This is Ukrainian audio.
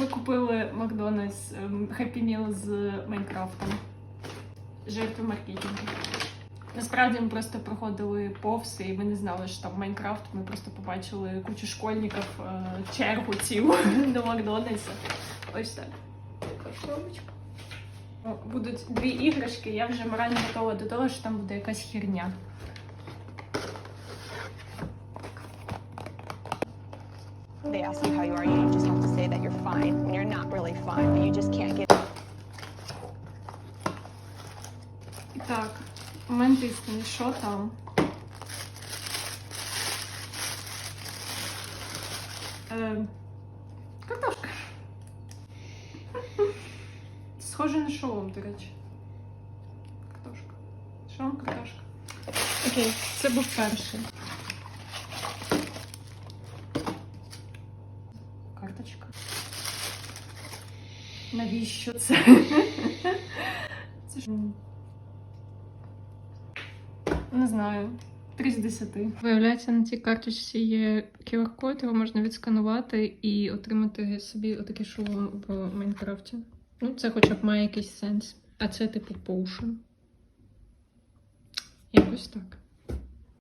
Ми купили Макдональдс ем, Happy Meal з Майнкрафтом. Жертви маркетингу. Насправді ми просто проходили повз, і ми не знали, що там Майнкрафт. Ми просто побачили кучу школьників, е, чергу цілу до Макдональдса. Ось так. Така коробочка. Будуть дві іграшки, я вже морально готова до того, що там буде якась херня. They ask you how you are, fine when you're not really fine, but you just can't get так, момент істини, що там? Е, картошка. Схоже на шолом, до речі. Картошка. Шолом, картошка. Окей, це був перший. Карточка. Навіщо це? Це ж. Не знаю. 3 з 10. Виявляється, на цій карточці є QR-код, його можна відсканувати і отримати собі отакий шолом в Майнкрафті. Ну, це хоча б має якийсь сенс. А це типу поушен. Якось так.